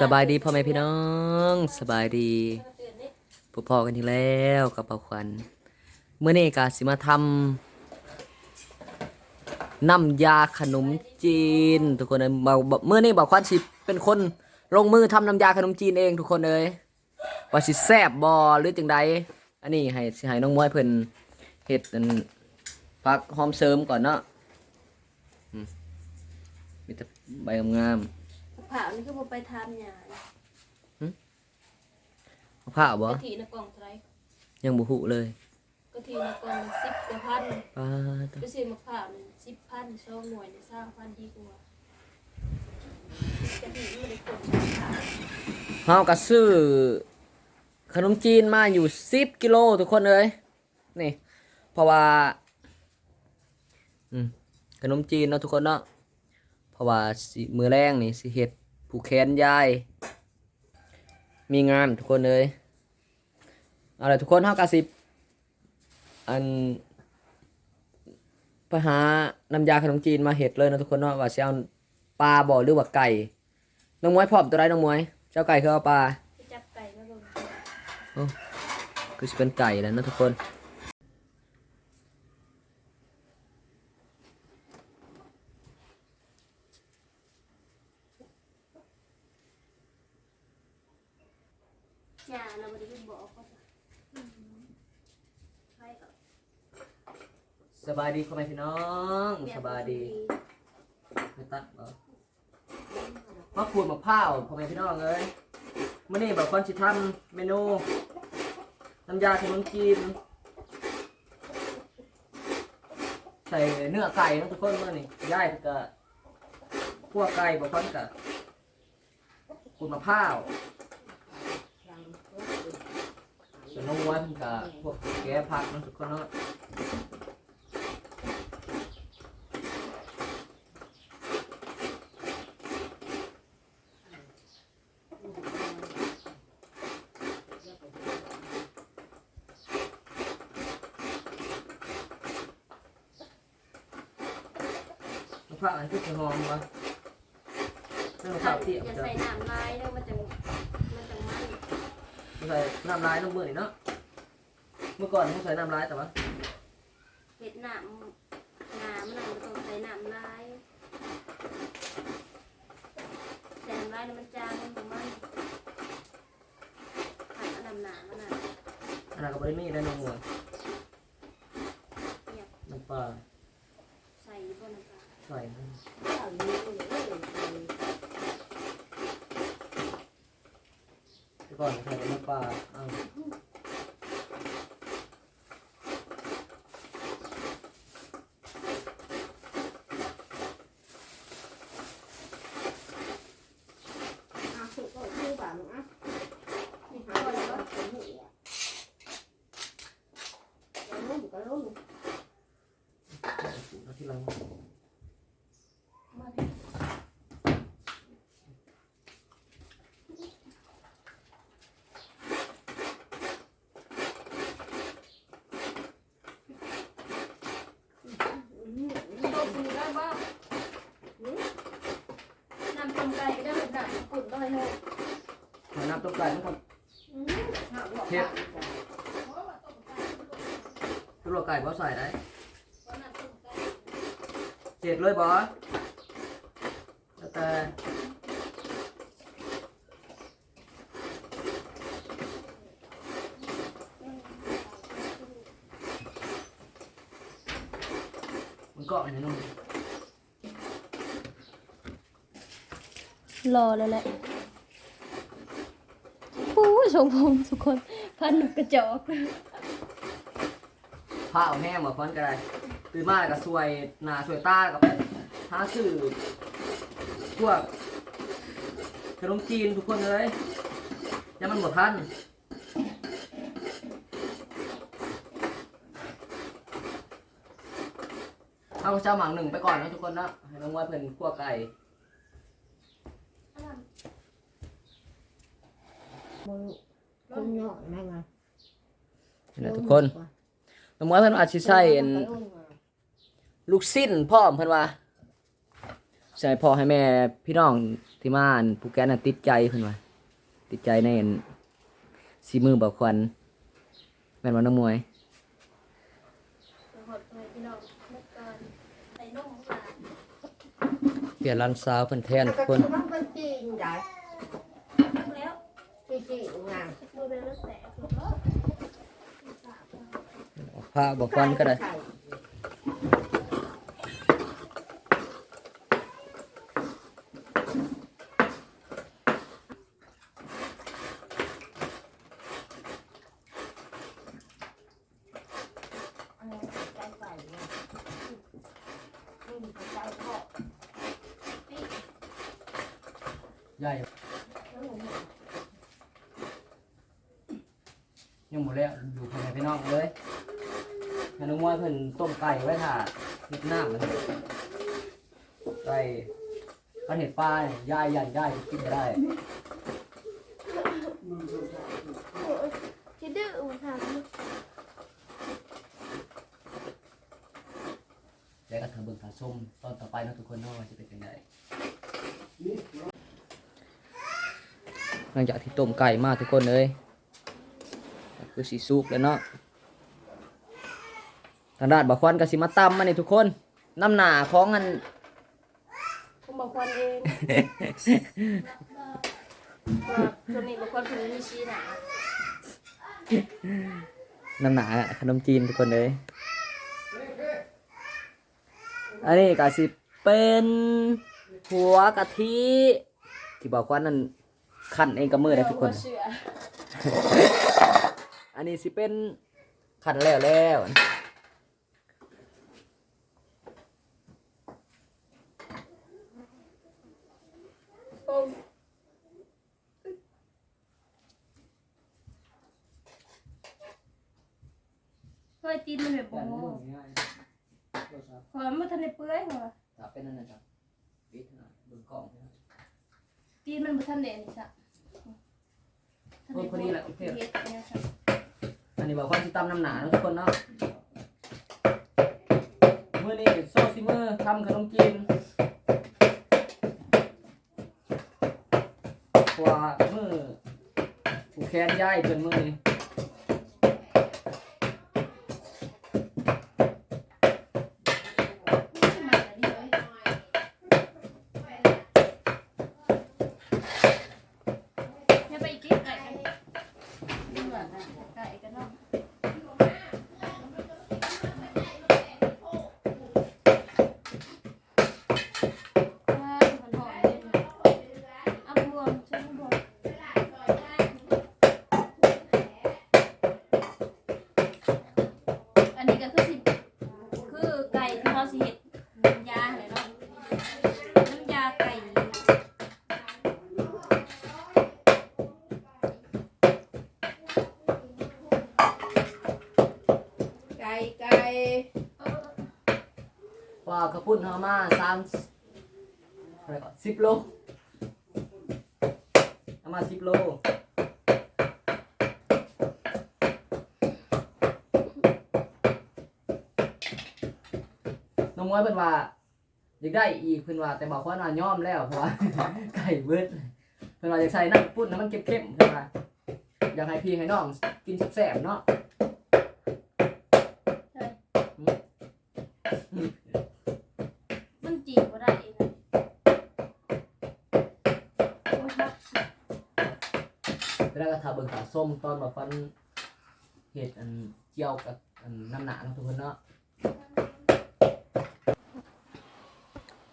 สบายดีพ่อแม่พี่น้องสบายดีพบพอกันทีแล้วกับเป่าควันเมื่อนี้กาสิมาทำน้ำยาขนมจีน ทุกคนเลยเบาเมื่อนี้เบาควันสิเป็นคนลงมือทำน้ำยาขนมจีนเองทุกคนเลยว่าสิแซบบอหรือจังใดอันนี้ให้สิให้น้องมวยเพิ่นเฮ็ดอันพักหอมเสริมก่อนเนาะมมีแต่ใบงามๆ ผ่านี่คือบ่ไปทำหยังเอาผ้าบ่กะทิในกล่องเท่าไหร่ยังบ่ฮู้เลยกะทิในกล่องสิบกว่าพันป้าดไปซื้อมะพร้าวนี่สิบพันสองหน่วยนี่สร้างพันดีกว่ากะทิมันไม่ได้คนใช้ผ่าเฮาก็ซื้อขนมจีนมาอยู่10กิโลทุกคนเอ้ยนี่ เพราะว่า อืมขนมจีนเนาะทุกคนเนาะ เพราะว่าสิมื้อแรงนี่สิเฮ็ดผูกแขนยาย มีงานทุกคนเอ้ยเอาล่ะทุกคนเฮาก็สิอันไปหาน้ำยาขนมจีนมาเฮ็ดเลยเนาะทุกคนเนาะว่าสิเอาปลาบ่หรือว่าไก่น้องมวยพร้อมตัวไรน้องมวยเจ้าไก่คือเอาปลาไปจับไก่มาเบิ่งคือจะเป็นไก่แล้วนะทุกคน ย่าเราบ่ได้ไปบอกเขาจ้ะใครก็ สบายดีพ่อแม่พี่น้องสบายดีไม่ตัดเหรอมาขูดมะพร้าวพ่อแม่พี่น้องเลยมื่อนี้แบบคนสิทำเมนูน้ำยาขนมจีนใส่เนื้อไก่เนาะทุกคนเมื่อนี้ย่ายก็พวกไก่บางคนก็ขูดมะพร้าวส่วนน้องมวยเพิ่นก็พวกแกะผักเนาะทุกคนเนาะ ผ้าวอันที่จะหอมวะเรื่องมะพร้าวเปียกอย่าจะใส่น้ำลายเด้อมันจังมันจังมันใส่น้ำลายน้ำมือนี่เนาะ เมื่อก่อนเขาใส่น้ำลายแต่ว่าเฮ็ดน้ำน้ำมันน่ะมันต้องใส่น้ำลายใส่น้ำลายแล้วมันจางมันบ่มันผัดเอาน้ำหนามันน่ะอันนั้นก็บริมีได้นมวัวยน้ำปลา นน้ำปลาใส่ให้แต่ก่อนใส่แต่น้ำปลาเอาเอาที่เราดิต้มได้บ่น้ำต้มไก่ก็ได้เหมือน กันกุ่นต้องให้โหดใส่น้ำต้มไก่ทุกคนเผ็ ดตัวไก่บอใส่ได้เจ็ดเลยบอแล้วแต่มันเกาะอยู่ในนุ่มรอเลยแหละปู้ชมผมทุกคนพันนกกระจอกผ้าเอาแห้งมาฟ้นกันได้ตื่นมาแล้วก็สวยหน้าสวยตากับหาซื้อพวกขนมจีนทุกคนเลยยังมันหมดทันเอาเจ้าหมังหนึ่งไปก่อนนะทุกคนนะให้น้องว่าเพิ่อนคั่วไก่ คนเนาะนั่นไงนี่นะทุกคนน้องว่าเพิ่นอาจสิใส่อันลูกสิ้นพร้อมเพิ่นว่าใช่พ่อให้แม่พี่น้องที่มาอันภูแกนน่ะติดใจเพิ่นว่าติดใจในอันสีมือบ่ควันแม่นว่าน้องมวยหดไปพี่น้องเมื่อก่อนใส่นมหวานเปลี่ยนร้านสาวเพิ่นแทนทุกคน มันเป็นจีนได้ จีจีงาม มือเป็นรถแตกแล้ว ผ้าบ่ควันก็ได้ ยังหมดแล้วอยู่ภายในพี่น้องเลยให้น้องมวยเพิ่นต้มไก่ไว้ถ่าเฮ็ดน้ำมันไก่อันเห็ดปลาเนี่ยย่ายยันย่ายกินไม่ได้คิดดื้อมาทำแล้วก็ทำเบิ่งขาส้มตอนต่อไปเนาะทุกคนเนาะว่าจะเป็นยังไงหลังจากที่ต้มไก่มาทุกคนเลย คือสีซุปแล้วเนาะทางด้านบะควันกับสิมาตำมานี่ทุกคน น้ำหนาของอันผมบอกควันเองว่าช่วงนี้บอกควันถึงมีชีหนาน้ำหนาขนมจีนทุกคนเลยอันนี้ก็สิเป็นหัวกะทิที่บอกว่านั่นขั้นเองกับมือได้ทุกคนเชื่ ออันนี้สิเป็นขั้นแล้วแล้วโอ้เฮ้ยตีนมันแบบโบขอมันทันได้เปื่อยเหรอถ้าเป็นนั่นนะครับปิดนะเบิ่งกล้องนะตีนมันบ่ทันได้อันนี้ซะโอ้ยพอดีแหละโอเค เฮ็ดเนี่ยซะ อันนี้ บอกว่าสิตำน้ำหนาเนาะทุกคนเนาะมื่อนี้โซซิมือทำขนมจีนเพราะว่ามือผูกแขนย้ายเพิ่นมื่อนี้ มาดีเลยให้ไปกินไก่กันดีกว่านะไก่กันเนาะ ว้าวมันหอมเลยเอาไปรวมใช่ไหมรวมอันนี้ก็คือสิคือไก่ที่เราสิเห็ดน้ำยาเลยเนาะน้ำยาไก่ ไก่ไก่ เออ ว่าข้าวปุ้นเฮามาสามอะไรก่อนสิบโลเอามาสิบโลน้องมวยเพิ่นว่าอยากได้อีกเพิ่นว่าแต่บอกว่าน่ายอมแล้วเพราะว่า ไก่เบิดเพิ่นว่าอยากใส่น้ำปุ้นให้มันเข้มๆเพิ่นว่าอยากให้พี่ให้น้องกินแซ่บๆเนาะใช่มั แล้วก็ทาเบิ่งขาส้มตอนแบบฟันเห็ดอันเจียวกับอันน้ำหนาเนาะทุกคนเนาะ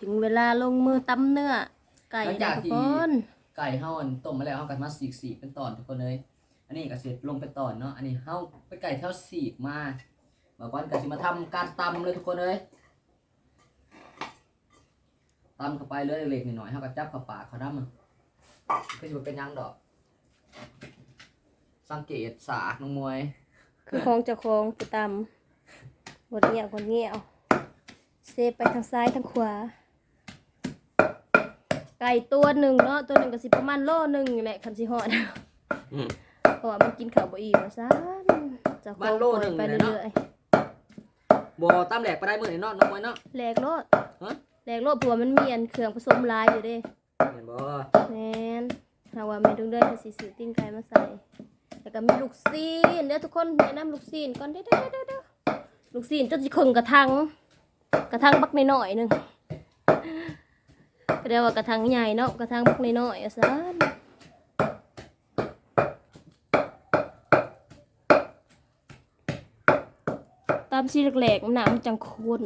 ถึงเวลาลงมือตำเนื้อ ไก่แล้วทุกคนไก่เฮาอันต้มมาแล้วเฮาก็มาสีกสีกเป็นตอนทุกคนเลย อันนี้ก็เสร็จลงเป็นตอนเนาะ อันนี้เฮาไปไก่เท่าสีกมาบอกว่าก็สิมาทำการตำเลยทุกคนเลยตำเข้าไปเลยเล็กๆหน่อยๆเฮาก็จับเข้าปากเขาดำมันก็สิบ่เป็นหยังดอก สังเกตสากน้องมวย คือของเจ้าของไปตำหดเงี้ยวหดเงี้ยวเซไปทางซ้ายทางขวา ไก่ตัวหนึ่งเนาะตัวหนึ่งก็สิประมาณโลหนึ่งนี่แหละคันสิฮอดอืม เพราะว่ามันกินข้าวบ่อิ่มว่าซั่นเจ้าขบ้าอนงโลหนึ่งไปเลยเนาะเรื่อยบ่ตำแหลกไปได้มื้อนี้เนาะน้องมวยเนาะ ๆแหลกโลดฮะแหลกโลดเพราะว่ามันมีอันเครื่องผสมหลายอยู่เด้เห็นบ่แม่น ถ้าว่าแม่ดุงเด้อก็สิซื้อตีนไก่มาใส่ แล้วก็มีลูกซีนเด้อทุกคนแนะนำลูกซีนก่อนเด้อเด้อเด้อเด้อลูกซีนจนสิครึ่งกระทังกระทังบักน้อยๆหนึงก็เรียกว่ากระทังใหญ่เนาะกระทังบักน้อยๆอะซ่นตามสีแหลกๆมันหนามันจังคุณ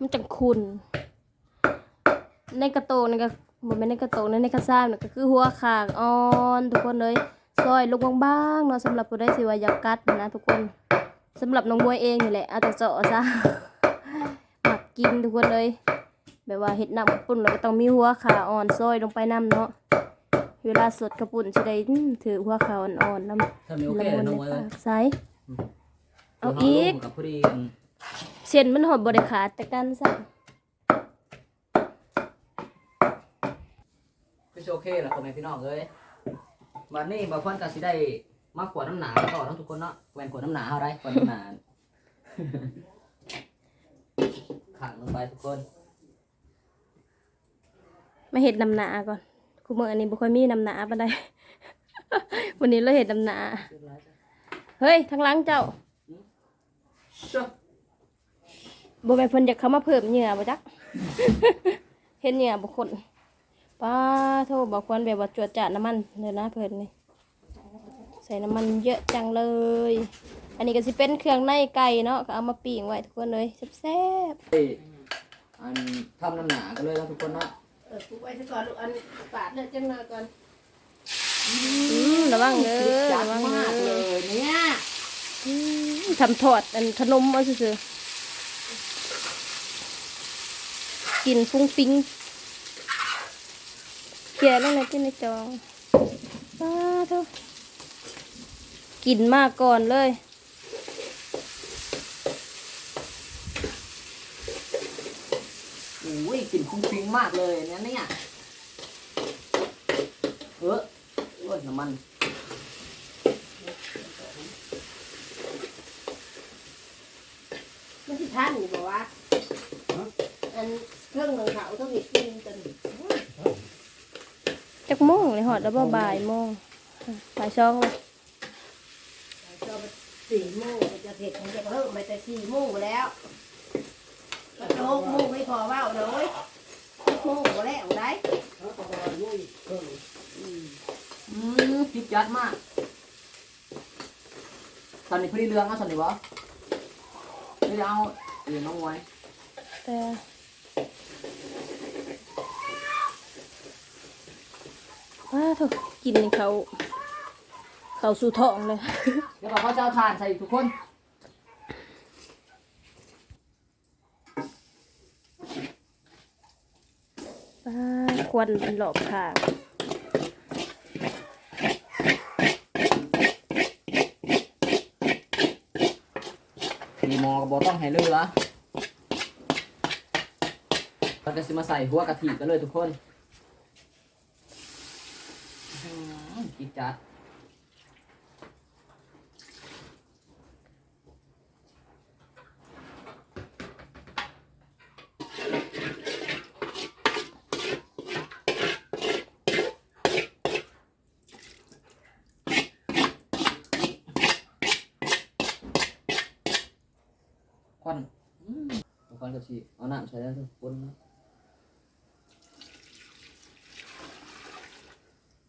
มันจังคุณในกระโตกนี่ก็ บ่แม่นในกระโตกนะในกระซ่ามนี่ก็คือหัวขางอ่อนทุกคนเลยซอยลูกบางๆเนาะสำหรับผู้ใดสิว่าอยากกัดนะทุกคนสำหรับน้องบวยเองนี่แหละเอาแต่เจาะซะมักกินทุกคนเลยแบบว่าเห็ดน้ำกระปุ่นแล้วก็ต้องมีหัวขาอ่อนซอยลงไปน้ำเนาะเวลาสดกระปุ่นสิได้อื้อถือหัวขาอ่อนๆน้ำทำนี้โอเคละมุนน้องในเอ้ยปากใสเอาอีกกับพอดีเส้นมันหดบริขาดแต่กันซะ คือ โอเคแล้วพ่อแม่พี่น้องเอ้ยวันนี้บ่าวพ่อนก็สิได้มาขวดน้ำหนาต่อทั้งทุกคนเนาะแหวนขวดน้ำหนาเอาได้ขวดน้ำหนาขังลงไปทุกคนมาเห็ดนำหนาก่อนคุณเมื่ออันนี้บุค่อยมีนำหนาปานใด วันนี้เราเห็ดนำหนา เฮ้ยทางหล้างเจ้าชัวบ่แม่นเพิ่นอยากเข้ามาเพิ่มเหงื่อบ่จัก เห็นเหงื่อบ่คน ป้าโทษบอกควรแบบว่าจวดจาดน้ำมันเดี๋ยวนะเพิ่นนี่ใส่น้ำมันเยอะจังเลย อันนี้ก็สิเป็นเครื่องในไก่เนาะก็เอามาปิ้งไว้ทุกคนเลยแซ่บเอ้ยอันทำน้ำหนากันเลยนะทุกคนเนาะเออกูไว้ซะก่อนลูกอันปาดเนี่ยจังเลยก่อนๆอืมระวังเด้อจัดระวังมากเด้เลอยเนี่ยอืมทำทอดอันขนมเอาซื่อๆกินฟุ้งฟิ้ง เกลียแล้วนะที่ในจองป้าเท่ากินมากก่อนเลยโอ้ยกลิ่นฟุ้งฟิ้งมากเลยเนี่ยเนี่ยเออโอ้ยน้ำมันมันสิท่านอยู่บ่วะอันเครื่องของเขาต้องเห็ดกินจน จักโมงเลยหอดแล้วบ่บ่ายโมงบ่ายสองเลยจอไปสี่โมงมันจะเห็ดมันจะเพิ่มไปแต่สี่โมงแล้วก็จะหกโมงไม่พอว่าวเลยหกโมงก็แล้วได้อืมจิบจัดมากตอนนี้พอดีเรื่องเอาสันนิวะไม่ได้เอาเรียนน้องไว้แต่ ว้าเถอะกินนี่เขา เขาสู่ท้องเลย เดี๋ยวเขาจะเอาทานใส่ทุกคนป้าควันเป็นหลอบค่ะดีมอกับบอต้องให้เลือเราจะสิมาใส่หัวกะทิกันเลยทุกคนอื้อหือ จิบจัดควันอืมควันกะทิเอาน้ำใส่แล้วทุกคนนะ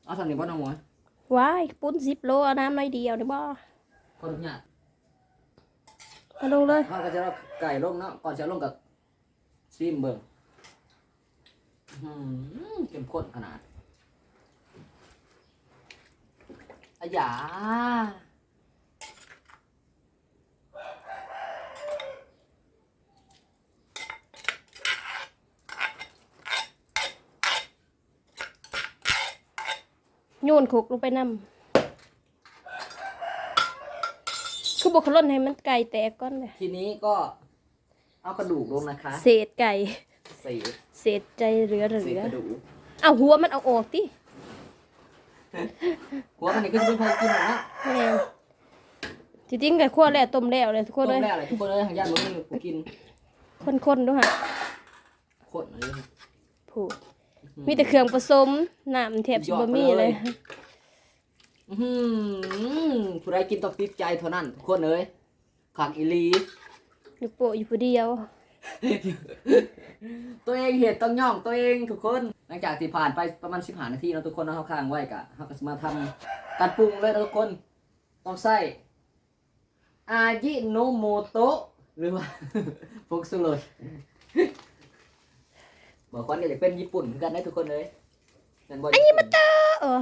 เอาสันนิบาตน้องหมวยว้ายปุ้นสิบโลเอาน้ำน้อยเดียวนี่บ่คนเนี่ยเอาลงเลยเราก็จะเอาไก่ลงเนาะก่อนจะลงกับซีมเบิ่งอื้อหือเข้มข้นขนาดอายา โยนคุกลงไปนำคือบอกเขาล่นให้มันไก่แตกก้อนเลยทีนี้ก็เอากระดูกลงนะคะเศษไก่ เศษเศษใจเหลือเหเศลืษอกระดูกเอาหัวมันเอาออกติหัวมันนี่ก็จะเป็นพอกินหมดนะแม่นจริงๆไก่คั่วแล้วต้มแล้วเลยทุกคนต้เลยมแล้วเลยทุกคนเลยทางญาติมันนี่กูกินคนๆดูฮะ คนเลย ผูก มีแต่เครื่องผสมน้ำแทบสิบ่มีเลยอื้อหือผู้ใดกินต้องติดใจเท่านั้นทุกคนเอ้ยขังอีหลีลูกโปะอยู่ผู้เดียว ตัวเองเห็ดต้องย่องตัวเองทุกคน หลังจากที่ผ่านไปประมาณ15นาทีเนาะทุกคนเนาะเขาค้างไว้กะเขาก็จะมาทำการปรุงเลยนะทุกคน ต้องใส่อายิโนโมโตะหรือว่าพวกสุโรส บอกว่าเนี่ยจะเป็นญี่ปุ่นคือกันได้ทุกคนเลยอันนี้มันเออ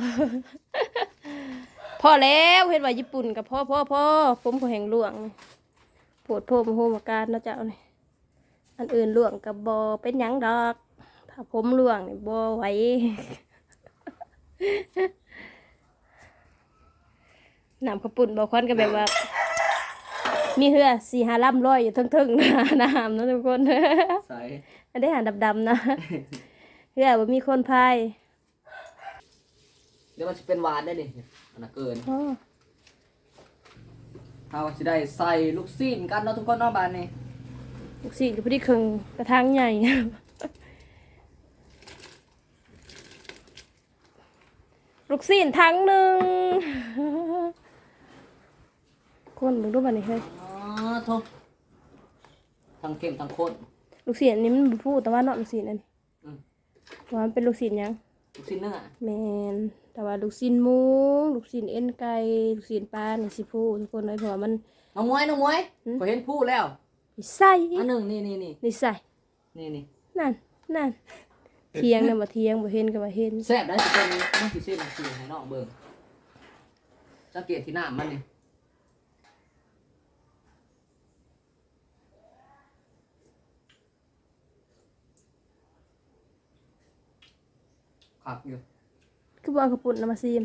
พอแล้วเห็นว่าญี่ปุ่นกับพ่อพ่อพ่อผมก็แห่งหลวงโปวดโพมโฮมอาการเนาะเจ้านี่อันอื่นหลวงกับบอเป็นหยังดอก ถ้าผมหลวงนี่บอไหวน้ำข้าวปุ่นบอควันก็แบบว่า มีเหือสี่หาล่ำร้อยอยู่ทึ่งๆนะน้ำเนาะทุกคนใส่ อันได้หาดำๆนะเหือว่ามีคนพายเดี๋ยวมันจะเป็นหวานได้นี่อันน่ะเกินอ๋อเราจะได้ใส่ลูกซีนกันเนาะทุกคนเนาะบานนี้ลูกศิษย์ก็พอดีครึ่งกระทางใหญ่ลูกศิษย์ทั้งหนึ่งคนมึงรู้ป่ะนี่เฮ้ยอ๋อทุกทั้งเข้มทั้งข้น ลูกศิษย์อันนี้มันบ่พูดแต่ว่าเนาะลูกศิษย์นั่นอืม ว่ามันเป็นลูกศิษย์หยังลูกซีนเนื้อแมนแต่ว่าลูกศิษย์หมูลูกศิษย์เอ็นไก่ลูกศิษย์ปลานี่สิพูดทุกคนเลยเพราะว่ามัน น้องมวยน้องมวยอืม ก็เห็นผู้แล้วนิสัยอันหนึ่งนี่นี่นี่นิสัยนี่นี่นั่นนั่นเทียงนะบ่เทียงบ่เห็นก็บ่เห็นแซ่บได้สิเป็นมันสิเส้นสีให้น้องเบิ่งสังเกตที่หน้ามันนี่ ขักอยู่คือบ่เอากระปุ่นนำมาซีม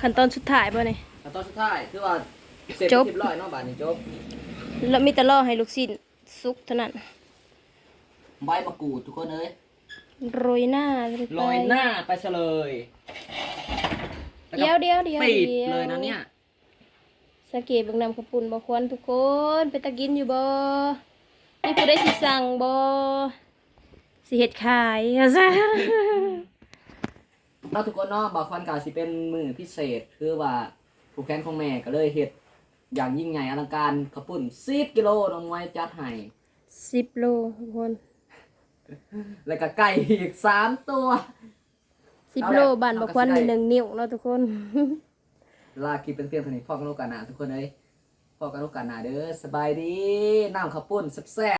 ขั้นตอนสุดท้ายบ่นี่แล้วตอนสุดท้ายคือว่าเสร็จจบเรียบร้อยเนาะบาดนี้จบแล้วมีแต่รอให้ลูกศิษย์สุกเท่านั้นใบมะกรูดทุกคนเอ้ยโรยหน้าลงไปโรยหน้าไปซะเลยแล้วก็เดี๋ยวเดี๋ยวเดี๋ยวปิดดี๋วเลยนะเนี่ย สังเกตเบิ่งนำกระปุ่นบ่ควรทุกคน ไปตะกินอยู่บ่มีผู้ใดสิสั่งบ่ สิเฮ็ดขายอะซะเราทุกคนเนาะบอกควันกาสิเป็นมือพิเศษ คือว่าผู้แค้นของแม่ก็เลยเฮ็ดอย่างยิ่งใหญ่อลังการขาวปุ่น10กิโลน้องไว้จัดให้10โลทุกคนแล้วก็ไก่อีกสามตัว10เอาโลแหละบ้านบ่ควรเอาก็มีสิได้หนึ่งนิ้วเนาะทุกคน ลาคลิปเป็นเพียงเท่านี้พ่อกันโอกาสหน้าทุกคนเอ้ยพ่อกันโอกาสหน้าเด้อสบายดีน้ำข้าวปุ้นแซ่บๆ